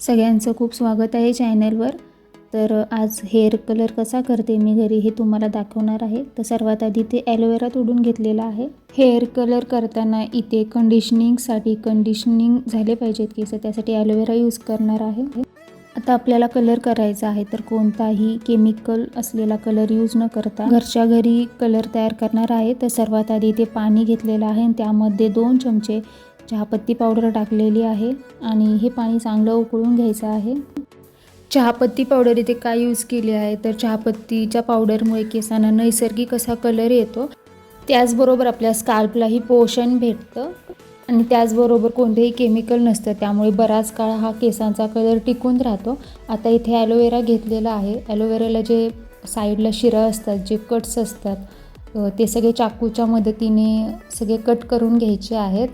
सगळ्यांचं खूप स्वागत आहे चॅनलवर. तर आज हेअर कलर कसा करते मी घरी हे तुम्हाला दाखवणार आहे. तर सर्वात आधी ते ॲलोवेरा तोडून घेतलेला आहे. हेअर कलर करताना इथे कंडिशनिंगसाठी कंडिशनिंग झाले पाहिजेत केस त्यासाठी ॲलोवेरा यूज करणार आहे. आता आपल्याला कलर करायचा आहे तर कोणताही केमिकल असलेला कलर यूज न करता घरच्या घरी कलर तयार करणार आहे. तर सर्वात आधी इथे पाणी घेतलेलं आहे आणि त्यामध्ये दोन चमचे चहापत्ती पावडर टाकलेली आहे आणि हे पाणी चांगलं उकळून घ्यायचं आहे. चहापत्ती पावडर इथे काय यूज केली आहे? तर चहापत्तीच्या पावडरमुळे केसांना नैसर्गिक असा कलर येतो. त्याचबरोबर आपल्या स्काल्पलाही पोषण भेटतं. आणि त्याचबरोबर कोणतेही केमिकल नसतं. त्यामुळे बराच काळ हा केसांचा कलर टिकून राहतो. आता इथे ॲलोवेरा घेतलेला आहे. ॲलोवेराला जे साईडला शिरा असतात जे कट्स असतात ते सगळे चाकूच्या मदतीने सगळे कट करून घ्यायचे आहेत.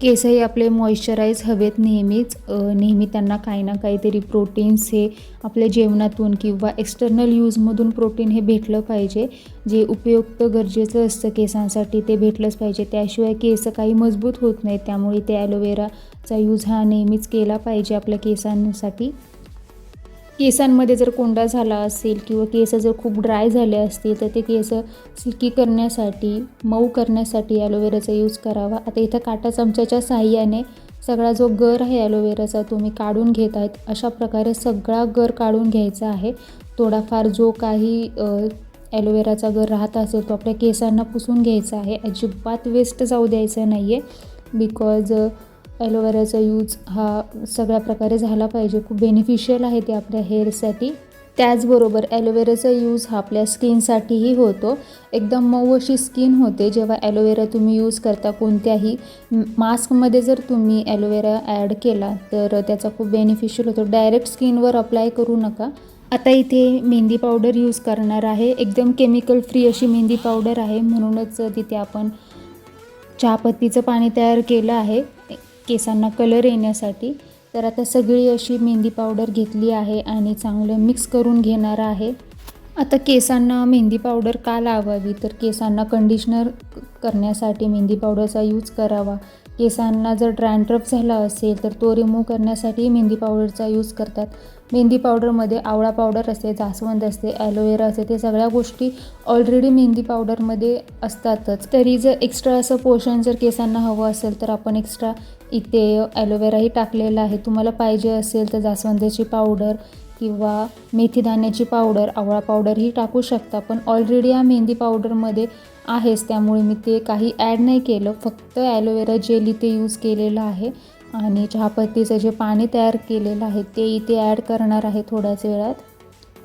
केसही आपले मॉइश्चराईज हवेत नेहमीच. नेहमी त्यांना काही ना काहीतरी प्रोटीन्स हे आपल्या जेवणातून किंवा एक्सटर्नल यूजमधून प्रोटीन हे भेटलं पाहिजे. जे उपयुक्त गरजेचं असतं केसांसाठी ते भेटलंच पाहिजे. त्याशिवाय केस काही मजबूत होत नाहीत. त्यामुळे ते ॲलोवेराचा यूज हा नेहमीच केला पाहिजे आपल्या केसांसाठी. केसांमध्ये जर कोंडा झाला असेल किंवा केस जर खूप ड्राय झाले असतील तर ते केस सिल्की करण्यासाठी मऊ करण्यासाठी ॲलोवेराचा यूज करावा. आता इथं काटा चमच्याच्या साहाय्याने सगळा जो गर आहे ॲलोवेराचा तुम्ही काढून घेत आहेत अशा प्रकारे सगळा गर काढून घ्यायचा आहे. थोडाफार जो काही ॲलोवेराचा गर राहत असेल तो आपल्या केसांना पुसून घ्यायचा आहे. अजिबात वेस्ट जाऊ द्यायचा नाही आहे बिकॉज ॲलोवेराचा यूज हा सगळ्या प्रकारे झाला पाहिजे. खूप बेनिफिशियल आहे ते आपल्या हेअरसाठी त्याचबरोबर ॲलोवेराचा यूज हा आपल्या स्किनसाठीही होतो. एकदम मऊ अशी स्किन होते जेव्हा ॲलोवेरा तुम्ही यूज करता कोणत्याही मास्कमध्ये जर तुम्ही ॲलोवेरा ॲड केला तर त्याचा खूप बेनिफिशियल होतो. डायरेक्ट स्किनवर अप्लाय करू नका. आता इथे मेहंदी पावडर यूज करणार आहे. एकदम केमिकल फ्री अशी मेहंदी पावडर आहे. म्हणूनच तिथे आपण चहापत्तीचं पाणी तयार केलं आहे. केसांना कलर येण्यासाठी तर आता सगळी अशी मेहंदी पावडर घेतली आहे आणि चांगलं मिक्स करून घेणार आहे. आता केसांना मेहंदी पावडर का लावावी? तर केसांना कंडिशनर करण्यासाठी मेहंदी पावडरचा यूज करावा. केसांना जर ड्रँड्रफ झाला असेल तर तो रिमूव्ह करण्यासाठी मेहंदी पावडरचा यूज करतात. मेहंदी पावडरमध्ये आवळा पावडर असते जास्वंद असते ॲलोवेरा असते ते सगळ्या गोष्टी ऑलरेडी मेहंदी पावडरमध्ये असतातच. तरी जर एक्स्ट्रा असं पोषण जर केसांना हवं असेल तर आपण एक्स्ट्रा इथे ॲलोवेराही टाकलेला आहे. तुम्हाला पाहिजे असेल तर जास्वंदाची पावडर किंवा मेथीदाण्याची पावडर आवळा पावडरही टाकू शकता पण ऑलरेडी या मेहंदी पावडरमध्ये आहेच. त्यामुळे मी ते काही ॲड नाही केलं. फक्त ॲलोवेरा जेल इथे यूज केलेलं आहे आणि चहापत्तीचं जे पाणी तयार केलेलं आहे ते इथे ॲड करणार आहे थोड्याच वेळात.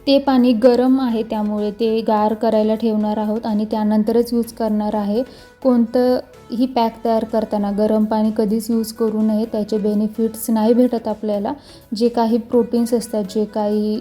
ते पाणी गरम आहे त्यामुळे ते गार करायला ठेवणार आहोत आणि त्यानंतरच यूज करणार आहे. कोणतंही पॅक तयार करताना गरम पाणी कधीच यूज करू नये त्याचे बेनिफिट्स नाही भेटत आपल्याला. जे काही प्रोटीन्स असतात जे काही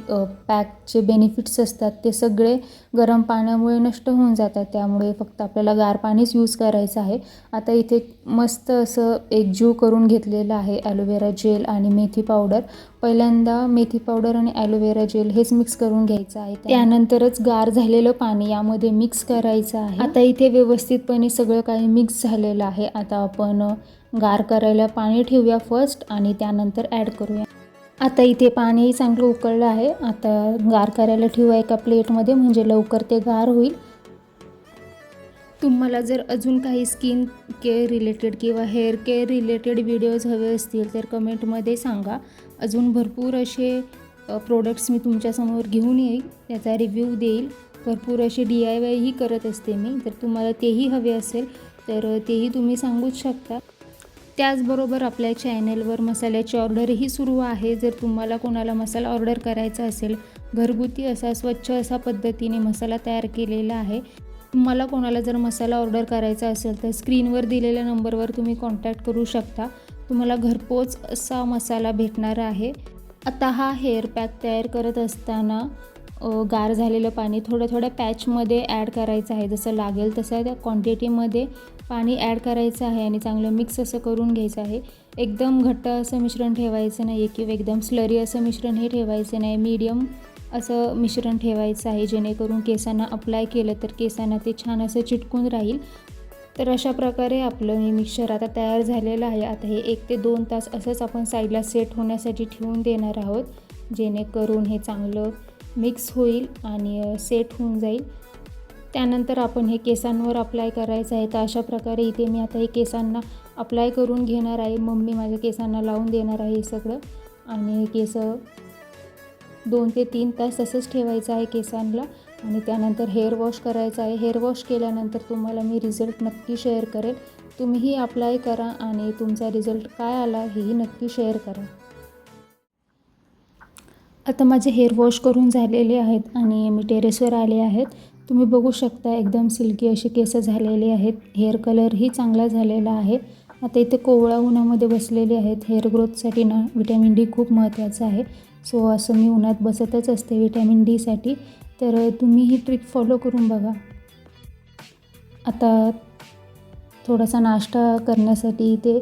पॅकचे बेनिफिट्स असतात ते सगळे गरम पाण्यामुळे नष्ट होऊन जातात. त्यामुळे फक्त आपल्याला गार पाणीच यूज करायचं आहे. आता इथे मस्त असं एक जीव करून घेतलेलं आहे ॲलोवेरा जेल आणि मेथी पावडर पहिल्यांदा मेथी पावडर आणि ॲलोवेरा जेल हेच मिक्स करून घ्यायचं आहे. त्यानंतरच गार झालेलं पाणी यामध्ये मिक्स करायचं आहे. आता इथे व्यवस्थितपणे सगळं काही मिक्स झालेलं आहे. आता आपण गार करायला पाणी ठेवूया फर्स्ट आणि त्यानंतर ॲड करूया. आता इथे पाणी चांगलं उकळलं आहे. आता गार करायला ठेवूया एका प्लेटमध्ये म्हणजे लवकर ते गार होईल. तुम्हाला जर अजून काही स्किन केअर रिलेटेड किंवा हेअर केअर रिलेटेड व्हिडिओज हवे असतील तर कमेंटमध्ये सांगा. अजून भरपूर असे प्रोडक्ट्स मी तुमच्यासमोर घेऊन येईल. त्याचा रिव्ह्यू देईल. भरपूर असे डी आय वायही करत असते मी. तर तुम्हाला तेही हवे असेल तर तेही तुम्ही सांगूच शकता. त्याचबरोबर आपल्या चॅनलवर मसाल्याची ऑर्डरही सुरू आहे. जर तुम्हाला कोणाला मसाला ऑर्डर करायचा असेल घरगुती असा स्वच्छ असा पद्धतीने मसाला तयार केलेला आहे. तुम्हाला कोणाला जर मसाला ऑर्डर करायचा असेल तर स्क्रीनवर दिलेल्या नंबरवर तुम्ही कॉन्टॅक्ट करू शकता. तुम्हाला घरपोच असा मसाला भेटणार आहे. आता हा हेअर पॅक तयार करत असताना गार झालेलं पाणी थोडं थोड्या पॅचमध्ये ॲड करायचं आहे. जसं लागेल तसं त्या क्वांटिटीमध्ये पाणी ॲड करायचं आहे आणि चांगलं मिक्स असं करून घ्यायचं आहे. एकदम घट्ट असं मिश्रण ठेवायचं नाही आहे किंवा एकदम स्लरी असं मिश्रण हे ठेवायचं नाही. मीडियम असं मिश्रण ठेवायचं आहे. जेणेकरून केसांना अप्लाय केलं तर केसांना ते छान असं चिटकून राहील. तर अशा प्रकारे आपलं हे मिक्सर आता तयार झालेलं आहे. आता हे एक ते दोन तास असंच आपण साईडला सेट होण्यासाठी ठेवून देणार आहोत. जेणेकरून हे चांगलं मिक्स होईल आणि सेट होऊन जाईल. त्यानंतर आपण हे केसांवर अप्लाय करायचं आहे. तर अशा प्रकारे इथे मी आता हे केसांना अप्लाय करून घेणार आहे. मम्मी माझ्या केसांना लावून देणार आहे हे सगळं. आणि केस दोन ते तीन तास तसंच ठेवायचं आहे केसांना आणि त्यानंतर हेअर वॉश करायचं आहे. हेअर वॉश केल्यानंतर तुम्हाला मी रिझल्ट नक्की शेअर करेल. तुम्हीही अप्लाय करा आणि तुमचा रिझल्ट काय आला हेही नक्की शेअर करा. आता माझे हेअर वॉश करून झालेले आहेत आणि मी टेरेसवर आले आहेत. तुम्ही बघू शकता एकदम सिल्की असे केस झालेले आहेत. हेअर कलरही चांगला झालेला आहे. आता इथे कोवळा उन्हामध्ये बसलेले आहेत. हेअर ग्रोथसाठी ना विटॅमिन डी खूप महत्त्वाचं आहे. सो असं मी उन्हात बसतच असते विटॅमिन डीसाठी तर तुम्ही ही ट्रिक फॉलो करून बघा. आता थोडासा नाश्ता करण्यासाठी इथे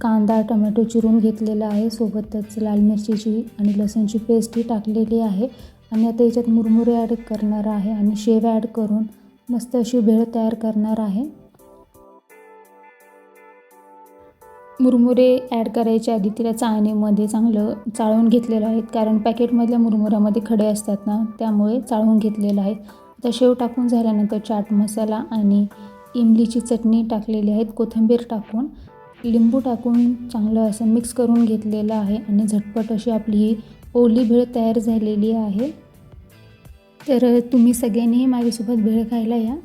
कांदा टमॅटो चिरून घेतलेला आहे. सोबतच लाल मिरचीची आणि लसूणची पेस्टही टाकलेली आहे. आणि आता याच्यात मुरमुरे ॲड करणार आहे आणि शेव ॲड करून मस्त अशी भेळ तयार करणार आहे. मुरमुरे ॲड करायच्या आधी तिला चाळणीमध्ये चांगलं चाळून घेतलेलं आहेत कारण पॅकेटमधल्या मुरमुऱ्यामध्ये खडे असतात ना त्यामुळे चाळून घेतलेलं आहे. आता शेव टाकून झाल्यानंतर चाट मसाला आणि इमलीची चटणी टाकलेली आहेत. कोथिंबीर टाकून लिंबू टाकून चांगलं असं मिक्स करून घेतलेलं आहे आणि झटपट अशी आपली ही ओली भेळ तयार झालेली आहे. तर तुम्ही सगळ्यांनीही माझ्यासोबत भेळ खायला या.